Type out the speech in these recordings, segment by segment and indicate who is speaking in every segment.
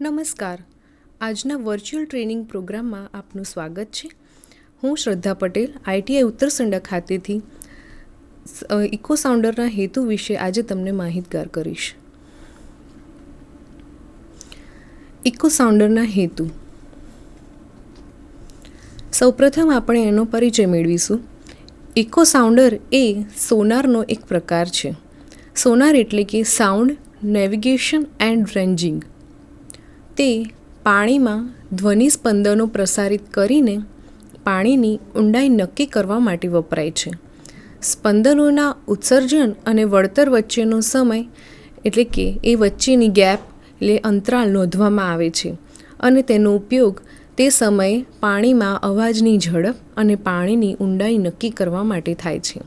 Speaker 1: નમસ્કાર. આજના virtual training પ્રોગ્રામમાં આપનું સ્વાગત છે. હું શ્રદ્ધા પટેલ આઈટીઆઈ ઉત્તરસંડા ખાતેથી ઇકો સાઉન્ડરના હેતુ વિશે આજે તમને માહિતગાર કરીશ. ઇકો સાઉન્ડરના હેતુ. સૌપ્રથમ આપણે એનો પરિચય મેળવીશું. ઇકો સાઉન્ડર એ સોનારનો એક પ્રકાર છે. સોનાર એટલે કે સાઉન્ડ, નેવિગેશન એન્ડ રેન્જિંગ. તે પાણીમાં ધ્વનિ સ્પંદનો પ્રસારિત કરીને પાણીની ઊંડાઈ નક્કી કરવા માટે વપરાય છે. સ્પંદનોના ઉત્સર્જન અને વળતર વચ્ચેનો સમય, એટલે કે એ વચ્ચેની ગેપ, એટલે અંતરાલ નોંધવામાં આવે છે અને તેનો ઉપયોગ તે સમયે પાણીમાં અવાજની ઝડપ અને પાણીની ઊંડાઈ નક્કી કરવા માટે થાય છે.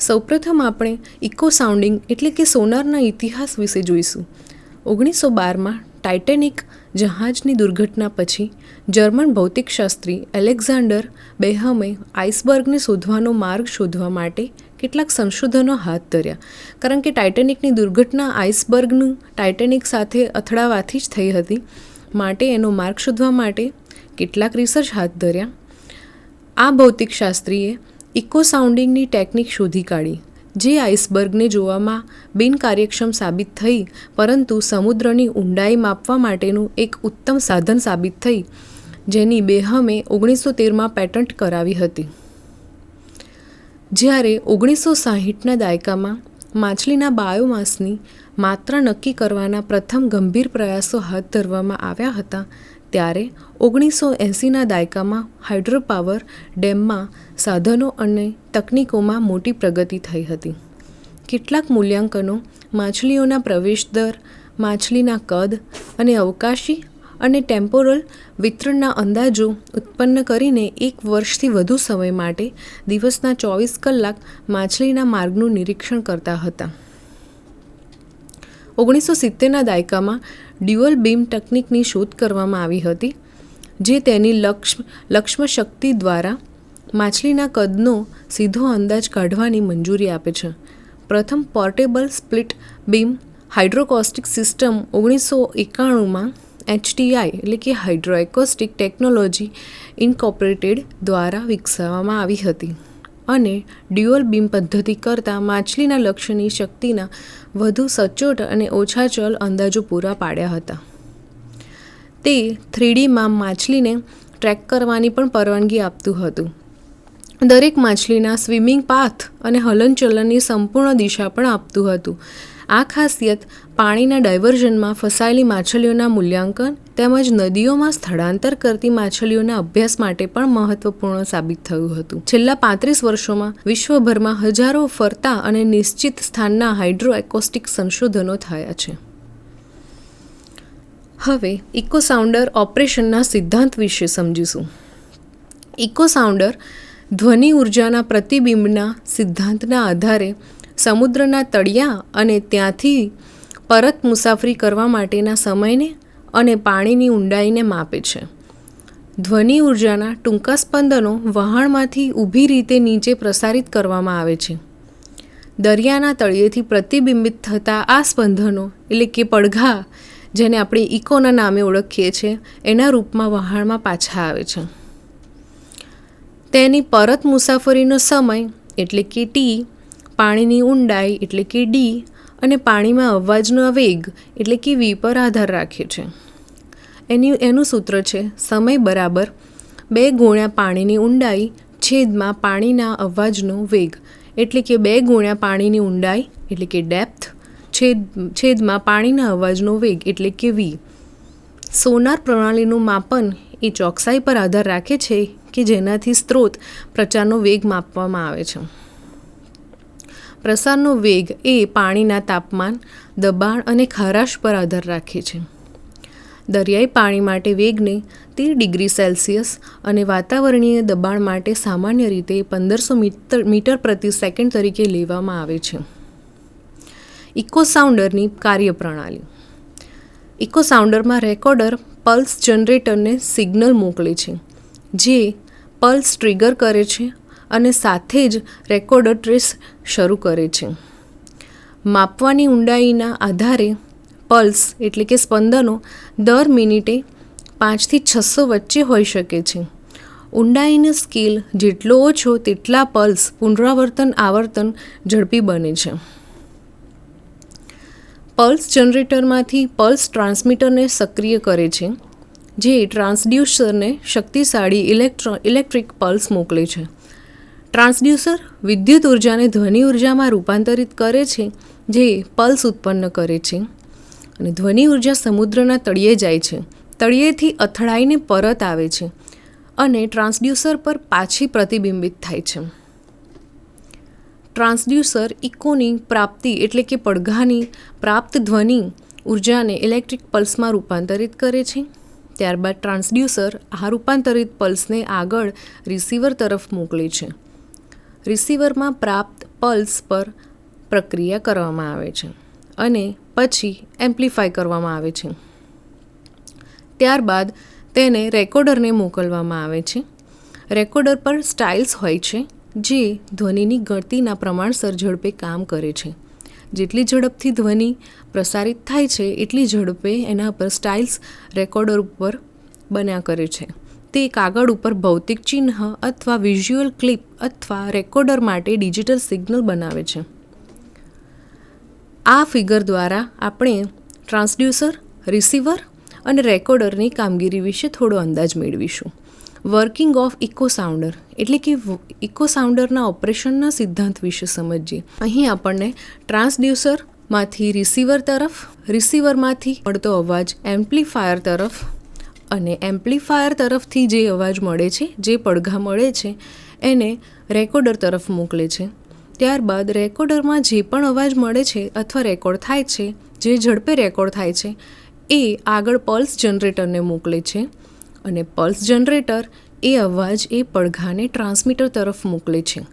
Speaker 1: સૌપ્રથમ આપણે ઇકો સાઉન્ડિંગ, એટલે કે સોનારના ઇતિહાસ વિશે જોઈશું. ઓગણીસો બારમાં ટાઇટેનિક જહાજની દુર્ઘટના પછી જર્મન ભૌતિકશાસ્ત્રી એલેક્ઝાન્ડર બેહમે આઇસબર્ગને શોધવાનો માર્ગ શોધવા માટે કેટલાક સંશોધનો હાથ ધર્યા. કારણ કે ટાઇટેનિકની દુર્ઘટના આઇસબર્ગનું ટાઇટેનિક સાથે અથડાવાથી જ થઈ હતી, માટે એનો માર્ગ શોધવા માટે કેટલાક રિસર્ચ હાથ ધર્યા. આ ભૌતિકશાસ્ત્રીએ ઇકો સાઉન્ડિંગની ટેકનિક શોધી કાઢી. જે આઇસબર્ગને જોવામાં બિનકાર્યક્ષમ સાબિત થઈ, પરંતુ સમુદ્રની ઊંડાઈ માપવા માટેનું એક ઉત્તમ સાધન સાબિત થઈ, જેની બેહમે ઓગણીસો તેરમાં પેટન્ટ કરાવી હતી. જ્યારે ઓગણીસો સાહીઠના દાયકામાં માછલીના બાયોમાસની માત્રા નક્કી કરવાના પ્રથમ ગંભીર પ્રયાસો હાથ ધરવામાં આવ્યા હતા ત્યારે ઓગણીસો એંસીના દાયકામાં હાઇડ્રોપાવર ડેમમાં સાધનો અને તકનીકોમાં મોટી પ્રગતિ થઈ હતી. કેટલાક મૂલ્યાંકનો માછલીઓના પ્રવેશ દર, માછલીના કદ અને અવકાશી અને ટેમ્પોરલ વિતરણના અંદાજો ઉત્પન્ન કરીને એક વર્ષથી વધુ સમય માટે દિવસના ચોવીસ કલાક માછલીના માર્ગનું નિરીક્ષણ કરતા હતા. ઓગણીસો સિત્તેરના દાયકામાં ડ્યુઅલ બીમ ટેકનિકની શોધ કરવામાં આવી હતી, જે તેની લક્ષ્મ લક્ષ્મ શક્તિ દ્વારા માછલીના કદનો સીધો અંદાજ કાઢવાની મંજૂરી આપે છે. પ્રથમ portable split beam hydroacoustic system ઓગણીસો એકાણુંમાં એચટીઆઈ, એટલે કે હાઇડ્રોએકોસ્ટિક ટેકનોલોજી ઇન્કોર્પોરેટેડ દ્વારા વિકસાવવામાં આવી હતી. અને ડ્યુઅલ બીમ પદ્ધતિ કરતાં માછલીના લક્ષ્યની શક્તિના વધુ સચોટ અને ઓછા ચલ અંદાજો પૂરા પાડ્યા હતા. તે થ્રીડીમાં માછલીને ટ્રેક કરવાની પણ પરવાનગી આપતું હતું. દરેક માછલીના સ્વિમિંગ પાથ અને હલનચલનની સંપૂર્ણ દિશા પણ આપતું હતું. આ ખાસિયત પાણીના ડાયવર્ઝનમાં ફસાયેલી માછલીઓના મૂલ્યાંકન તેમજ નદીઓમાં સ્થળાંતર કરતી માછલીઓના અભ્યાસ માટે પણ મહત્વપૂર્ણ સાબિત થયું હતું. છેલ્લા પાંત્રીસ વર્ષોમાં વિશ્વભરમાં હજારો ફરતા અને નિશ્ચિત સ્થાનના હાઇડ્રોએકોસ્ટિક સંશોધનો થયા છે. હવે, ઇકો સાઉન્ડર ઓપરેશનના સિદ્ધાંત વિશે સમજીશું. ઇકો સાઉન્ડર ધ્વનિ ઉર્જાના પ્રતિબિંબના સિદ્ધાંતના આધારે સમુદ્રના તળિયા અને ત્યાંથી પરત મુસાફરી કરવા માટેના સમયને અને પાણીની ઊંડાઈને માપે છે. ધ્વનિ ઉર્જાના ટૂંકા સ્પંદનો વહાણમાંથી ઊભી રીતે નીચે પ્રસારિત કરવામાં આવે છે. દરિયાના તળિયેથી પ્રતિબિંબિત થતા આ સ્પંદનો, એટલે કે પડઘા, જેને આપણે ઇકોના નામે ઓળખીએ છીએ, એના રૂપમાં વહાણમાં પાછા આવે છે. તેની પરત મુસાફરીનો સમય, એટલે કે ટી પાણીની ઊંડાઈ, એટલે કે ડી અને પાણીમાં અવાજનો વેગ, એટલે કે વી પર આધાર રાખે છે. એની, એનું સૂત્ર છે, સમય બરાબર બે ગુણ્યા પાણીની ઊંડાઈ છેદમાં પાણીના અવાજનો વેગ. એટલે કે બે ગુણ્યા પાણીની ઊંડાઈ, એટલે કે ડેપ્થ, છેદ, છેદમાં પાણીના અવાજનો વેગ, એટલે કે વી. સોનાર પ્રણાલીનું માપન એ ચોકસાઈ પર આધાર રાખે છે કે જેનાથી સ્ત્રોત પ્રચારનો વેગ માપવામાં આવે છે. પ્રસારનો વેગ એ પાણીના તાપમાન, દબાણ અને ખારાશ પર આધાર રાખે છે. દરિયાઈ પાણી માટે વેગને તેર ડિગ્રી સેલ્સિયસ અને વાતાવરણીય દબાણ માટે સામાન્ય રીતે પંદરસો મીટર મીટર પ્રતિ સેકન્ડ તરીકે લેવામાં આવે છે. ઇકો સાઉન્ડરની કાર્યપ્રણાલી. ઇકો સાઉન્ડરમાં રેકોર્ડર પલ્સ જનરેટરને સિગ્નલ મોકલે છે, જે પલ્સ ટ્રિગર કરે છે અને સાથે જ રેકોર્ડર ટ્રેસ શરૂ કરે છે. માપવાની ઊંડાઈના આધારે પલ્સ એટલે કે સ્પંદનો દર મિનિટે પાંચથી છસો વચ્ચે હોઈ શકે છે. ઊંડાઈનો સ્કેલ જેટલો ઓછો તેટલા પલ્સ પુનરાવર્તન આવર્તન ઝડપી બને છે. પલ્સ જનરેટરમાંથી પલ્સ ટ્રાન્સમીટરને સક્રિય કરે છે, જે ટ્રાન્સડ્યુસરને શક્તિશાળી ઇલેક્ટ્રો, ઇલેક્ટ્રિક પલ્સ મોકલે છે. ટ્રાન્સડ્યુસર વિદ્યુત ઉર્જાને ધ્વનિ ઉર્જામાં રૂપાંતરિત કરે છે, જે પલ્સ ઉત્પન્ન કરે છે. અને ધ્વનિ ઊર્જા સમુદ્રના તળિયે જાય છે. તળિયેથી અથડાઈને પરત આવે છે અને ટ્રાન્સડ્યુસર પર પાછી પ્રતિબિંબિત થાય છે. ટ્રાન્સડ્યુસર ઇકોની પ્રાપ્તિ એટલે કે પડઘાની પ્રાપ્ત ધ્વનિ ઉર્જાને ઇલેક્ટ્રિક પલ્સમાં રૂપાંતરિત કરે છે. ત્યારબાદ ટ્રાન્સડ્યુસર આ રૂપાંતરિત પલ્સને આગળ રિસીવર તરફ મોકલે છે. રિસીવરમાં પ્રાપ્ત પલ્સ પર પ્રક્રિયા કરવામાં આવે છે અને પછી એમ્પ્લિફાય કરવામાં આવે છે. ત્યારબાદ તેને રેકોર્ડરને મોકલવામાં આવે છે. રેકોર્ડર પર સ્ટાઇલ્સ હોય છે, જે ધ્વનિની ગળતીના પ્રમાણસર ઝડપે કામ કરે છે. જેટલી ઝડપથી ધ્વનિ પ્રસારિત થાય છે, એટલી ઝડપે એના પર સ્ટાઇલ્સ રેકોર્ડર ઉપર બન્યા કરે છે. તે કાગળ ઉપર ભૌતિક ચિહ્ન અથવા વિઝ્યુઅલ ક્લિપ અથવા રેકોર્ડર માટે ડિજિટલ સિગ્નલ બનાવે છે. આ ફિગર દ્વારા આપણે ટ્રાન્સડ્યુસર, રિસીવર અને રેકોર્ડરની કામગીરી વિશે થોડો અંદાજ મેળવીશું. વર્કિંગ ઓફ ઇકો સાઉન્ડર એટલે કે ઇકો સાઉન્ડરના ઓપરેશનના સિદ્ધાંત વિશે સમજીએ. અહીં આપણને ટ્રાન્સડ્યુસરમાંથી રિસીવર તરફ, રિસીવરમાંથી મળતો અવાજ એમ્પ્લીફાયર તરફ અને એમ્પ્લીફાયર તરફથી જે અવાજ મળે છે, જે પડઘા મળે છે, એને રેકોર્ડર તરફ મોકલે છે. ત્યારબાદ રેકોર્ડરમાં જે પણ અવાજ મળે છે અથવા રેકોર્ડ થાય છે, જે ઝડપે રેકોર્ડ થાય છે, એ આગળ પલ્સ જનરેટરને મોકલે છે અને પલ્સ જનરેટર એ અવાજ એ પડઘાને ટ્રાન્સમીટર તરફ મોકલે છે.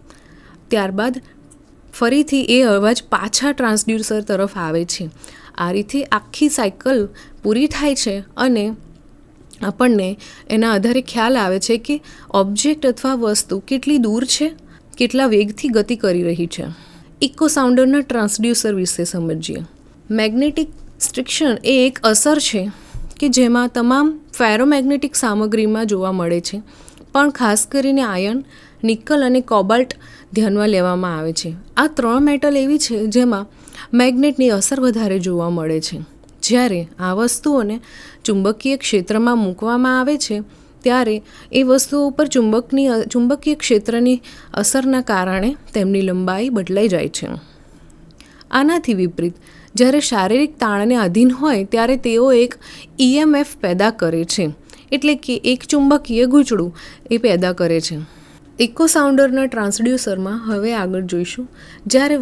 Speaker 1: ત્યારબાદ ફરીથી એ અવાજ પાછા ટ્રાન્સડ્યુસર તરફ આવે છે. આ રીતે આખી સાયકલ પૂરી થાય છે અને આપણને એના આધારે ખ્યાલ આવે છે કે ઓબ્જેક્ટ અથવા વસ્તુ કેટલી દૂર છે કેટલા વેગથી ગતિ કરી રહી છે. ઇકો સાઉન્ડરના ટ્રાન્સડ્યુસર વિશે સમજીએ. મેગ્નેટિક સ્ટ્રિક્શન એ એક અસર છે કે જેમાં તમામ ફેરોમેગ્નેટિક સામગ્રીમાં જોવા મળે છે, પણ ખાસ કરીને આયર્ન નિકલ અને કોબાલ્ટ ધ્યાનમાં લેવામાં આવે છે. આ ત્રણ મેટલ એવી છે જેમાં મેગ્નેટની અસર વધારે જોવા મળે છે. જ્યારે આ વસ્તુઓને ચુંબકીય ક્ષેત્રમાં મૂકવામાં આવે છે ત્યારે એ વસ્તુઓ ઉપર ચુંબકની, ચુંબકીય ક્ષેત્રની અસરના કારણે તેમની લંબાઈ બદલાઈ જાય છે. આનાથી વિપરીત, જ્યારે શારીરિક તાણને આધીન હોય, ત્યારે તેઓ એક ઈએમએફ પેદા કરે છે, એટલે કે એક ચુંબકીય ગૂંચળું એ પેદા કરે છે. ઇકો સાઉન્ડરના ટ્રાન્સડ્યુસરમાં હવે આગળ જોઈશું. જ્યારે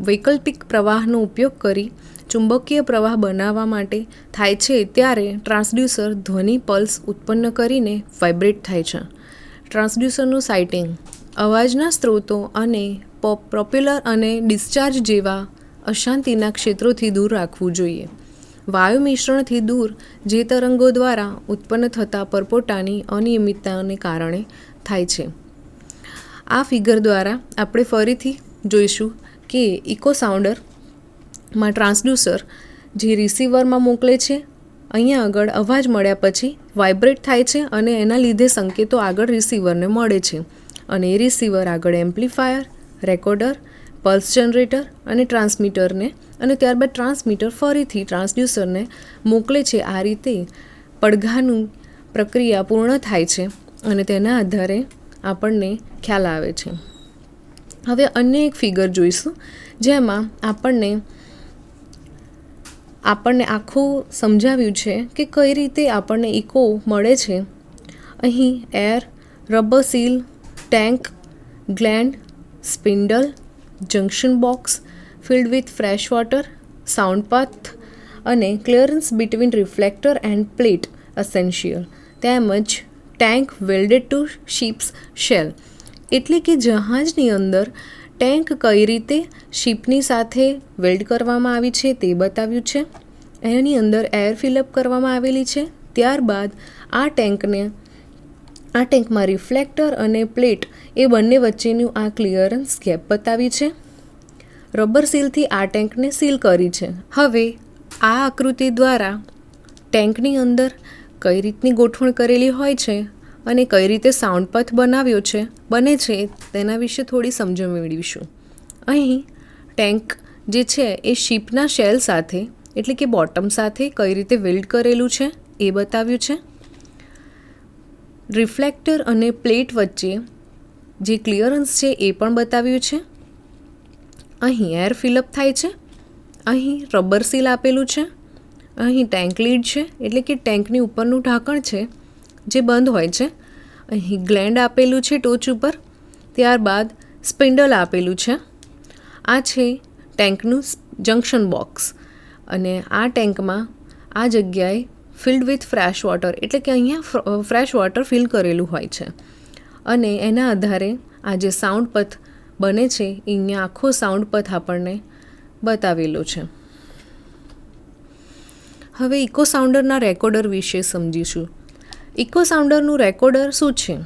Speaker 1: વૈકલ્પિક પ્રવાહનો ઉપયોગ કરી ચુંબકીય પ્રવાહ બનાવવા માટે થાય છે ત્યારે ટ્રાન્સડ્યુસર ધ્વનિ પલ્સ ઉત્પન્ન કરીને વાઇબ્રેટ થાય છે. ટ્રાન્સડ્યુસરનું સાઇટિંગ, અવાજના સ્ત્રોતો અને પ્રોપ્યુલર અને ડિસ્ચાર્જ જેવા અશાંતિના ક્ષેત્રોથી દૂર રાખવું જોઈએ. વાયુ મિશ્રણથી દૂર, જે તરંગો દ્વારા ઉત્પન્ન થતા પરપોટાની અનિયમિતતાને કારણે થાય છે. આ ફિગર દ્વારા આપણે ફરીથી જોઈશું કે ઇકો સાઉન્ડરમાં ટ્રાન્સડ્યુસર, જે રિસીવરમાં મોકલે છે, અહીંયા આગળ અવાજ મળ્યા પછી વાઇબ્રેટ થાય છે અને એના લીધે સંકેતો આગળ રિસીવરને મળે છે. અને એ રિસીવર આગળ એમ્પ્લીફાયર, રેકોર્ડર, પલ્સ જનરેટર અને ટ્રાન્સમીટરને અને ત્યારબાદ ટ્રાન્સમીટર ફરીથી ટ્રાન્સડ્યુસરને મોકલે છે. આ રીતે પડઘાનું પ્રક્રિયા પૂર્ણ થાય છે અને તેના આધારે આપણને ખ્યાલ આવે છે. હવે અન્ય એક ફિગર જોઈશું, જેમાં આપણને આપણને આખું સમજાવ્યું છે કે કઈ રીતે આપણને ઇકો મળે છે. અહીં air, rubber seal, tank, gland, spindle, junction box, filled with fresh water, sound path અને clearance between reflector and plate essential તેમજ tank welded to ship's shell. એટલે કે જહાજની અંદર ટેન્ક કઈ રીતે શિપની સાથે વેલ્ડ કરવામાં આવી છે તે બતાવ્યું છે. એની અંદર એર ફિલઅપ કરવામાં આવેલી છે. ત્યારબાદ આ ટેન્કને, આ ટેન્કમાં રિફ્લેક્ટર અને પ્લેટ એ બંને વચ્ચેનું આ ક્લિયરન્સ ગેપ બતાવી છે. રબર સીલથી આ ટેન્કને સીલ કરી છે. હવે આ આકૃતિ દ્વારા ટેન્કની અંદર કઈ રીતની ગોઠવણ કરેલી હોય છે અને કઈ રીતે સાઉન્ડ પથ બનાવ્યો છે, બને છે, તેના વિશે થોડી સમજણ મેળવીશું. અહીં ટેન્ક જે છે એ શીપના શેલ સાથે, એટલે કે બોટમ સાથે કઈ રીતે વેલ્ડ કરેલું છે, એ બતાવ્યું છે. રિફ્લેક્ટર અને પ્લેટ વચ્ચે જે ક્લિયરન્સ છે, એ પણ બતાવ્યું છે. અહીં એર ફિલઅપ થાય છે. અહીં રબર સીલ આપેલું છે. અહીં ટેન્ક લીડ છે, એટલે કે ટેન્કની ઉપરનું ઢાંકણ છે. જે બંધ હોય છે. અહીં ગ્લેન્ડ આપેલું છે ટોચ ઉપર, ત્યારબાદ સ્પિન્ડલ આપેલું છે. આ છે ટેન્કનું જંક્શન બોક્સ. અને આ ટેન્કમાં આ જગ્યાએ ફિલ્ડ વિથ ફ્રેશ વોટર, એટલે કે અહીંયા ફ્રેશ વોટર ફિલ કરેલું હોય છે. અને એના આધારે આ જે સાઉન્ડ પથ બને છે અહીંયા આખો સાઉન્ડ પથ આપણને બતાવેલો છે. હવે ઇકો સાઉન્ડરના રેકોર્ડર વિશે સમજીશું. ઇકો સાઉન્ડરનું રેકોર્ડર શું છે?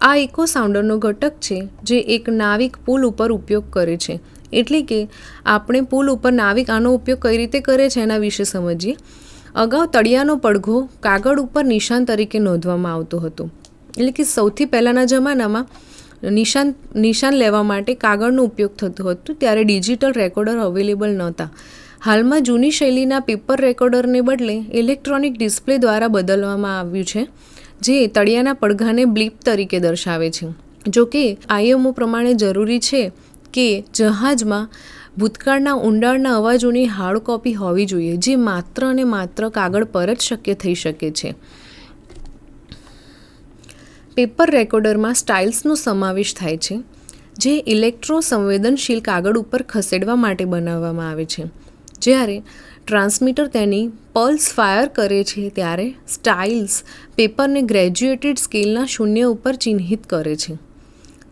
Speaker 1: આ ઇકો સાઉન્ડરનો ઘટક છે જે એક નાવિક પુલ ઉપર ઉપયોગ કરે છે. એટલે કે આપણે પુલ ઉપર નાવિક આનો ઉપયોગ કઈ રીતે કરે છે એના વિશે સમજીએ. અગાઉ તળિયાનો પડઘો કાગળ ઉપર નિશાન તરીકે નોંધવામાં આવતો હતો. એટલે કે સૌથી પહેલાંના જમાનામાં નિશાન નિશાન લેવા માટે કાગળનો ઉપયોગ થતો હતો. ત્યારે ડિજિટલ રેકોર્ડર અવેલેબલ નહોતા. હાલમાં જૂની શૈલીના પેપર રેકોર્ડરને બદલે ઇલેક્ટ્રોનિક ડિસ્પ્લે દ્વારા બદલવામાં આવ્યું છે, જે તળિયાના પડઘાને બ્લીપ તરીકે દર્શાવે છે. જો કે આઈએમઓ પ્રમાણે જરૂરી છે કે જહાજમાં ભૂતકાળના ઊંડાણના અવાજોની હાર્ડ કોપી હોવી જોઈએ, જે માત્ર અને માત્ર કાગળ પર જ શક્ય થઈ શકે છે. પેપર રેકોર્ડરમાં સ્ટાઇલ્સનો સમાવેશ થાય છે, જે ઇલેક્ટ્રો સંવેદનશીલ કાગળ ઉપર ખસેડવા માટે બનાવવામાં આવે છે. જ્યારે ટ્રાન્સમીટર તેની પલ્સ ફાયર કરે છે ત્યારે સ્ટાઇલ્સ પેપરને ગ્રેજ્યુએટેડ સ્કેલના શૂન્ય ઉપર ચિહ્નિત કરે છે.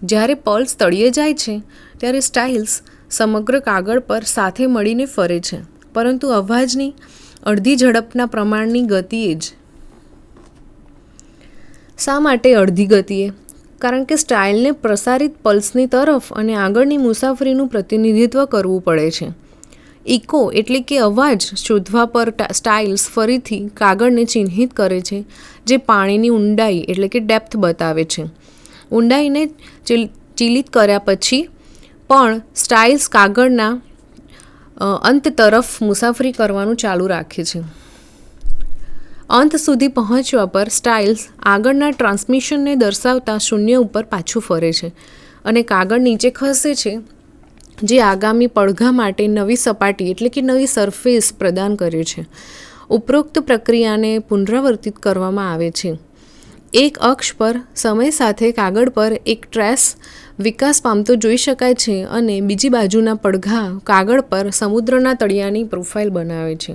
Speaker 1: જ્યારે પલ્સ તળિયે જાય છે, ત્યારે સ્ટાઇલ્સ સમગ્ર કાગળ પર સાથે મળીને ફરે છે, પરંતુ અવાજની અડધી ઝડપના પ્રમાણની ગતિએ જ. શા માટે અડધી ગતિએ? કારણ કે સ્ટાઇલને પ્રસારિત પલ્સની તરફ અને આગળની મુસાફરીનું પ્રતિનિધિત્વ કરવું પડે છે. ઇકો એટલે કે અવાજ શોધવા પર સ્ટાઇલ્સ ફરીથી કાગળને ચિહ્નિત કરે છે, જે પાણીની ઊંડાઈ એટલે કે ડેપ્થ બતાવે છે. ઊંડાઈને ચિલિત કર્યા પછી પણ સ્ટાઇલ્સ કાગળના અંત તરફ મુસાફરી કરવાનું ચાલુ રાખે છે. અંત સુધી પહોંચવા પર સ્ટાઇલ્સ આગળના ટ્રાન્સમિશનને દર્શાવતા શૂન્ય ઉપર પાછું ફરે છે અને કાગળ નીચે ખસે છે જે આગામી પડઘા માટે નવી સપાટી એટલે કે નવી સરફેસ પ્રદાન કરે છે. ઉપરોક્ત પ્રક્રિયાને પુનરાવર્તિત કરવામાં આવે છે. એક અક્ષ પર સમય સાથે કાગળ પર એક ટ્રેસ વિકાસ પામતો જોઈ શકાય છે અને બીજી બાજુના પડઘા કાગળ પર સમુદ્રના તળિયાની પ્રોફાઇલ બનાવે છે.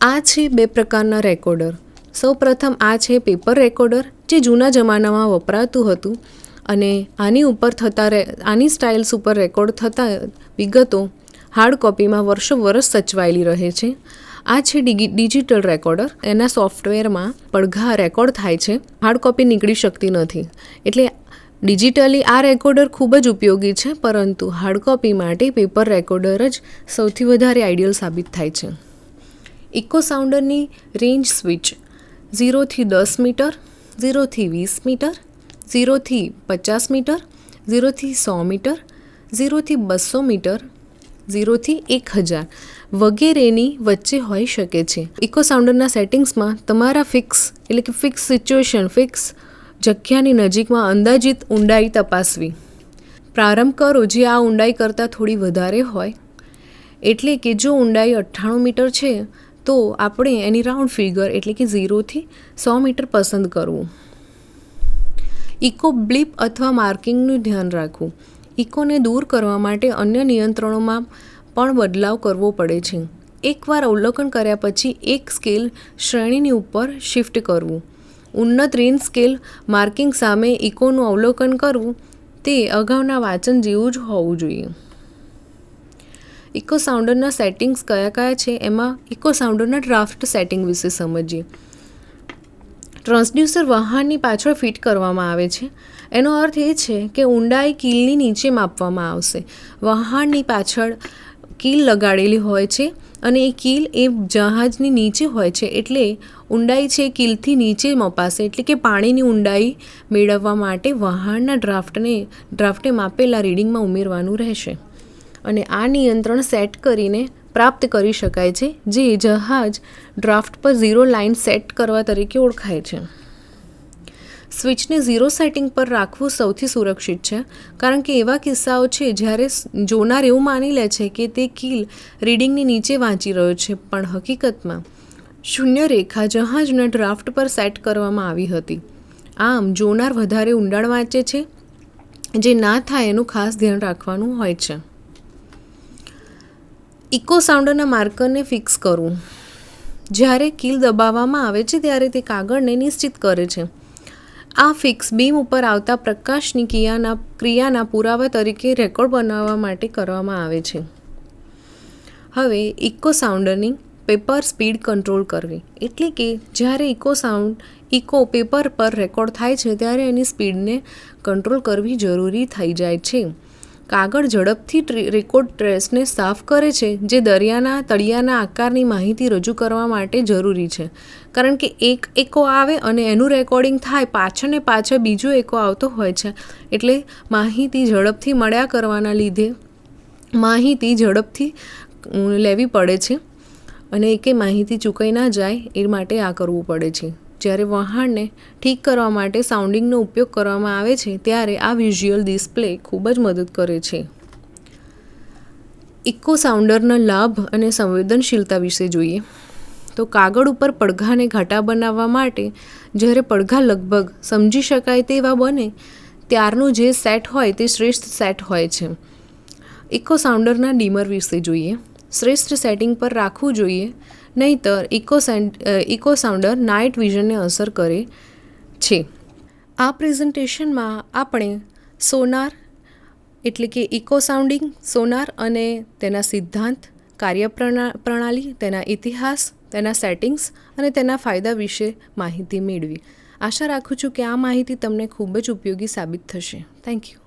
Speaker 1: આ છે બે પ્રકારના રેકોર્ડર સૌપ્રથમ આ છે પેપર રેકોર્ડર જે જૂના જમાનામાં વપરાતું હતું. અને આની ઉપર થતા આની સ્ટાઇલ્સ ઉપર રેકોર્ડ થતા વિગતો હાર્ડ કોપીમાં વર્ષો વર્ષ સચવાયેલી રહે છે. આ છે ડિજિટલ રેકોર્ડર એના સોફ્ટવેરમાં પડઘા રેકોર્ડ થાય છે. હાર્ડ કોપી નીકળી શકતી નથી. એટલે ડિજિટલી આ રેકોર્ડર ખૂબ જ ઉપયોગી છે, પરંતુ હાર્ડ કોપી માટે પેપર રેકોર્ડર જ સૌથી વધારે આઈડિયલ સાબિત થાય છે. ઇકો સાઉન્ડરની રેન્જ સ્વિચ ઝીરોથી દસ મીટર ઝીરોથી વીસ મીટર ઝીરોથી પચાસ મીટર, ઝીરોથી સો મીટર, ઝીરોથી બસો મીટર, ઝીરોથી એક હજાર વગેરેની વચ્ચે હોઈ શકે છે. ઇકો સાઉન્ડરના સેટિંગ્સમાં તમારા ફિક્સ, એટલે કે ફિક્સ સિચ્યુએશન, ફિક્સ જગ્યાની નજીકમાં અંદાજિત ઊંડાઈ તપાસવી. પ્રારંભ કરો જે આ ઊંડાઈ કરતાં થોડી વધારે હોય. એટલે કે જો ઊંડાઈ અઠ્ઠાણું મીટર છે, તો આપણે એની રાઉન્ડ ફિગર, એટલે કે ઝીરોથી સો મીટર પસંદ કરવું. ઇકો બ્લીપ અથવા માર્કિંગનું ધ્યાન રાખવું. ઇકોને દૂર કરવા માટે અન્ય નિયંત્રણોમાં પણ બદલાવ કરવો પડે છે. એકવાર અવલોકન કર્યા પછી એક સ્કેલ શ્રેણીની ઉપર શિફ્ટ કરવું. ઉન્નત રીન સ્કેલ માર્કિંગ સામે ઇકોનું અવલોકન કરવું, તે અગાઉના વાંચન જેવું જ હોવું જોઈએ. ઇકો સાઉન્ડરના સેટિંગ્સ કયા કયા છે? એમાં ઇકો સાઉન્ડરના ડ્રાફ્ટ સેટિંગ વિશે સમજીએ. ટ્રાન્સડ્યુસર વાહનની પાછળ ફિટ કરવામાં આવે છે. એનો અર્થ એ છે કે ઊંડાઈ કીલની નીચે માપવામાં આવશે. વહાણની પાછળ કીલ લગાડેલી હોય છે અને એ કીલ એ જહાજની નીચે હોય છે એટલે ઊંડાઈ છે કીલથી નીચે મપાશે એટલે કે પાણીની ઊંડાઈ મેળવવા માટે વહાણના ડ્રાફ્ટને, ડ્રાફ્ટે માપેલા રીડિંગમાં ઉમેરવાનું રહેશે. અને આ નિયંત્રણ સેટ કરીને પ્રાપ્ત કરી શકાય છે, જે જહાજ ડ્રાફ્ટ પર ઝીરો લાઇન સેટ કરવા તરીકે ઓળખાય છે. સ્વિચને ઝીરો સેટિંગ પર રાખવું સૌથી સુરક્ષિત છે, કારણ કે એવા કિસ્સાઓ છે જ્યારે જોનાર એવું માની લે છે કે તે કીલ રીડિંગની નીચે વાંચી રહ્યો છે, પણ હકીકતમાં શૂન્ય રેખા જહાજના ડ્રાફ્ટ પર સેટ કરવામાં આવી હતી. આમ, જોનાર વધારે ઊંડાણ વાંચે છે, જે ના થાય એનું ખાસ ધ્યાન રાખવાનું હોય છે. ઇકો સાઉન્ડરના માર્કરને ફિક્સ કરવું જ્યારે કીલ દબાવવામાં આવે છે ત્યારે તે કાગળને નિશ્ચિત કરે છે. આ ફિક્સ બીમ ઉપર આવતા પ્રકાશની ક્રિયાના ક્રિયાના પુરાવા તરીકે રેકોર્ડ બનાવવા માટે કરવામાં આવે છે. હવે ઇકો સાઉન્ડરની પેપર સ્પીડ કંટ્રોલ કરવી. એટલે કે જ્યારે ઇકો સાઉન્ડ, ઇકો પેપર પર રેકોર્ડ થાય છે ત્યારે એની સ્પીડને કંટ્રોલ કરવી જરૂરી થઈ જાય છે. કાગળ ઝડપથી રેકોર્ડ ટ્રેસને સાફ કરે છે, જે દરિયાના તળિયાના આકારની માહિતી રજૂ કરવા માટે જરૂરી છે. કારણ કે એક એકો આવે અને એનું રેકોર્ડિંગ થાય, પાછળ ને પાછળ બીજો એકો આવતો હોય છે. એટલે માહિતી ઝડપથી મળ્યા કરવાના લીધે માહિતી ઝડપથી લેવી પડે છે અને એકે માહિતી ચૂકાઈ ના જાય એ માટે આ કરવું પડે છે. જ્યારે વહાણને ઠીક કરવા માટે સાઉન્ડિંગનો ઉપયોગ કરવામાં આવે છે, ત્યારે આ વિઝ્યુઅલ ડિસ્પ્લે ખૂબ જ મદદ કરે છે. ઇકો સાઉન્ડરના લાભ અને સંવેદનશીલતા વિશે જોઈએ. તો કાગળ ઉપર પડઘાને ઘાટા બનાવવા માટે જ્યારે પડઘા લગભગ સમજી શકાય તેવા બને, ત્યારનું જે સેટ હોય તે શ્રેષ્ઠ સેટ હોય છે. ઇકો સાઉન્ડરના ડીમર વિશે જોઈએ. શ્રેષ્ઠ સેટિંગ પર રાખવું જોઈએ. નહીંતર ઇકો ઇકો સાઉન્ડર નાઇટ વિઝનને અસર કરે છે. આ પ્રેઝન્ટેશનમાં આપણે સોનાર, એટલે કે ઇકો સાઉન્ડિંગ, સોનાર અને તેના સિદ્ધાંત, કાર્ય પ્રણાલી, તેના ઇતિહાસ, તેના સેટિંગ્સ અને તેના ફાયદા વિશે માહિતી મેળવી. આશા રાખું છું કે આ માહિતી તમને ખૂબ જ ઉપયોગી સાબિત થશે. Thank you.